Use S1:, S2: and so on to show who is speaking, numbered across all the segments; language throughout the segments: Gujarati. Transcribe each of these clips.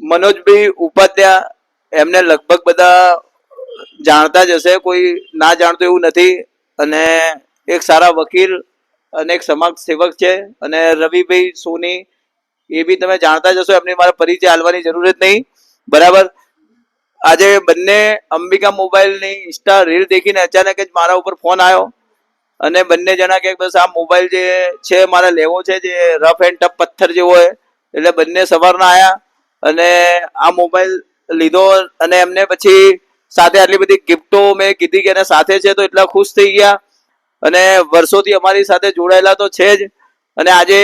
S1: મનોજભાઈ ઉપાધ્યાય એમને લગભગ બધા જાણતા જ હશે. કોઈ ના જાણતું એવું નથી. અને એક સારા વકીલ અને એક સમાજ સેવક છે. અને રવિભાઈ સોની, એ બી તમે જાણતા જ હશો. એમને મારે પરિચય આલવાની જરૂર જ નહીં. બરાબર? આજે બંને અંબિકા મોબાઈલની ઇન્સ્ટા રીલ દેખીને અચાનક જ મારા ઉપર ફોન આવ્યો. અને બંને જણા કે બસ આ મોબાઈલ જે છે, મારે લેવો છે, જે રફ એન્ડ ટફ પથ્થર જેવો હોય. એટલે બંને સવારના આયા. અને આ મોબાઈલ લીધો અને એમને પછી સાથે આટલી બધી ગિફ્ટો મેં કીધી કે એના સાથે છે તો એટલા ખુશ થઈ ગયા. અને વર્ષોથી અમારી સાથે જોડાયેલા તો છે જ. અને આજે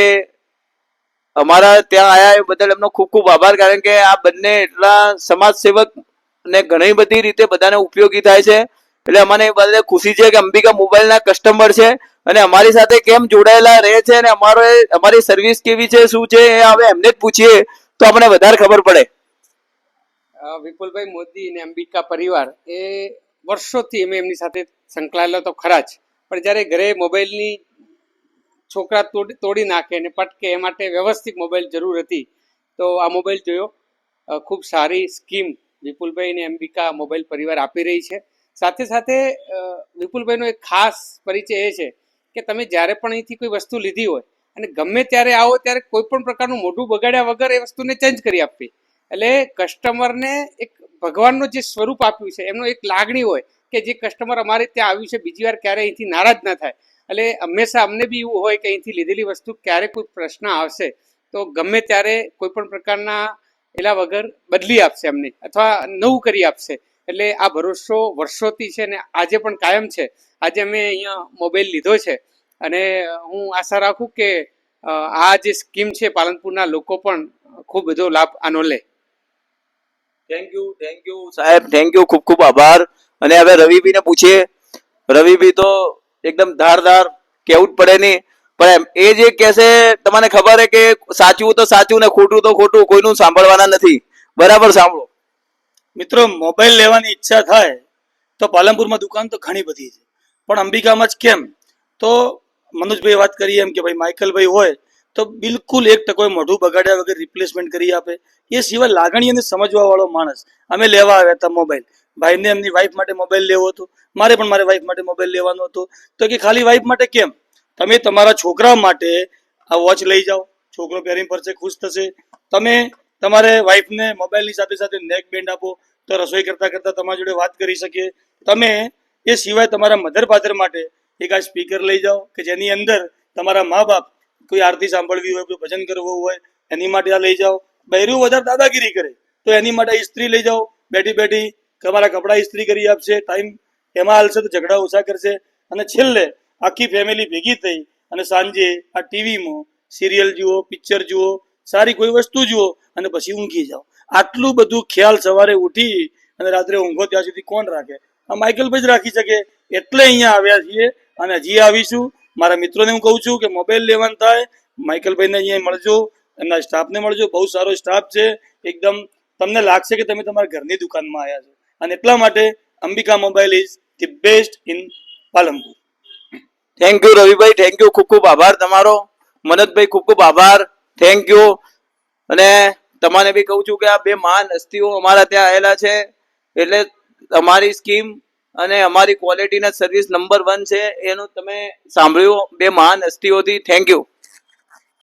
S1: અમારા ત્યાં આયા એ બદલ એમનો ખૂબ ખૂબ આભાર, કારણ કે આ બંને એટલા સમાજ સેવક ને ઘણી બધી રીતે બધાને ઉપયોગી થાય છે. એટલે અમને એ બદલે ખુશી છે કે અંબિકા મોબાઈલના કસ્ટમર છે અને અમારી સાથે કેમ જોડાયેલા રહે છે અને અમારો અમારી સર્વિસ કેવી છે, શું છે, એ હવે એમને જ પૂછીએ. તો આપણે વધારે ખબર પડે.
S2: વિપુલભાઈ મોદી અને અંબિકા પરિવાર એ વર્ષોથી અમે એમની સાથે સંકળાયેલા તો ખરા જ. પણ જ્યારે ઘરે મોબાઈલની છોકરા તોડી નાખે અને પટકે એ માટે વ્યવસ્થિત મોબાઈલ જરૂર હતી, તો આ મોબાઈલ જોયો. ખૂબ સારી સ્કીમ વિપુલભાઈ અને અંબિકા મોબાઈલ પરિવાર આપી રહી છે. સાથે સાથે વિપુલભાઈનો એક ખાસ પરિચય એ છે કે તમે જ્યારે પણ અહીંથી કોઈ વસ્તુ લીધી હોય અને ગમે ત્યારે આવો ત્યારે કોઈ પણ પ્રકારનું મોઢું બગાડ્યા વગર એ વસ્તુને ચેન્જ કરી આપવી. એટલે કસ્ટમરને એક ભગવાનનું જે સ્વરૂપ આપ્યું છે, એમનો એક લાગણી હોય કે જે કસ્ટમર અમારે ત્યાં આવ્યું છે, બીજી વાર ક્યારે અહીંથી નારાજ ના થાય. એટલે હંમેશા અમને બી એવું હોય કે અહીંથી લીધેલી વસ્તુ ક્યારે કોઈ પ્રશ્ન આવશે, તો ગમે ત્યારે કોઈ પણ પ્રકારના એલા વગર બદલી આપશે અમને, અથવા નવું કરી આપશે. એટલે આ ભરોસો વર્ષોથી છે ને આજે પણ કાયમ છે. આજે અમે અહીંયા મોબાઈલ લીધો છે. અને હું આશા રાખું કે આ જે સ્કીમ છે પાલનપુરના લોકો પણ ખૂબ બધો લાભ આનો લે.
S1: થેન્ક યુ થેન્ક યુ સાહેબ થેન્ક યુ ખૂબ ખૂબ આભાર. અને હવે રવિભાઈને પૂછીએ રવિભાઈ તો એકદમ ધારદાર કેવું જ પડે નહીં. પણ એમ એ જે કહેશે તમને ખબર છે કે સાચું તો સાચું ને ખોટું તો ખોટું કોઈનું સાંભળવાના નથી. બરાબર સાંભળો.
S3: મિત્રો મોબાઈલ લેવાની ઈચ્છા થાય તો પાલનપુરમાં દુકાન તો ઘણી બધી છે. પણ અંબિકામાં જ કેમ? તો મનોજભાઈ વાત કરી એમ કે ભાઈ માઇકલભાઈ હોય તો બિલકુલ એક ટકો મોઢું બગાડ્યા વગર રિપ્લેસમેન્ટ કરી આપે. એ સિવાય લાગણી અને સમજવા વાળો માણસ. અમે લેવા આવ્યા હતા મોબાઈલ ભાઈને એમની વાઈફ માટે મોબાઈલ લેવો હતો. મારે પણ મારી વાઈફ માટે મોબાઈલ લેવાનો હતો. તો કે ખાલી વાઈફ માટે કેમ? તમે તમારા છોકરા માટે આ વોચ લઈ જાઓ. છોકરો પહેરીને ફરશે, ખુશ થશે. તમે તમારે વાઈફને મોબાઈલની સાથે સાથે નેક બેન્ડ આપો તો રસોઈ કરતાં કરતાં તમારી જોડે વાત કરી શકીએ તમે એ સિવાય તમારા મધર ફાધર માટે એક આ સ્પીકર લઈ જાઓ કે જેની અંદર તમારા મા બાપ કોઈ આરતી સાંભળવી હોય, કોઈ ભજન કરવું હોય, એની માટે આ લઈ જાઓ. બહેરું વધારે દાદાગીરી કરે, તો એની માટે ઇસ્ત્રી લઈ જાઓ. બેઠી બેઠી તમારા કપડાં ઇસ્ત્રી કરી આપશે ટાઈમ એમાં હાલશે તો ઝઘડા ઓછા કરશે. અને છેલ્લે આખી ફેમિલી ભેગી થઈ અને સાંજે આ ટીવીમાં સિરિયલ જુઓ પિક્ચર જુઓ, સારી કોઈ વસ્તુ જુઓ અને પછી ઊંઘી જાઓ. આટલું બધું ખ્યાલ સવારે ઉઠી અને રાત્રે ઊંઘો ત્યાં સુધી કોણ રાખે? આ માઇકલ ભાઈ જ રાખી શકે. એટલે અહીંયા આવ્યા છીએ અને હજી આવીશું. મારા મિત્રોને હું કહું છું કે મોબાઈલ લેવાનું થાય. માઇકલભાઈને અહીંયા મળજો. એમના સ્ટાફને મળજો. બહુ સારો સ્ટાફ છે. એકદમ તમને લાગશે કે તમે તમારા ઘરની દુકાનમાં આવ્યા છો. અને એટલા માટે Ambika mobile is the best in Palanpur.
S1: Thank you Ravibhai. Thank you ખૂબ ખૂબ આભાર તમારો. મનતભાઈ, ખૂબ ખૂબ આભાર. થેન્ક યુ અને તમારે બી કહું છું કે આ બે મહાન હસ્તીઓ અમારા ત્યાં આવેલા છે. એટલે અમારી સ્કીમ અને અમારી ક્વોલિટીના સર્વિસ નંબર વન છે. એનું તમે સાંભળ્યું. બે મહાન હસ્તીઓથી થેન્ક યુ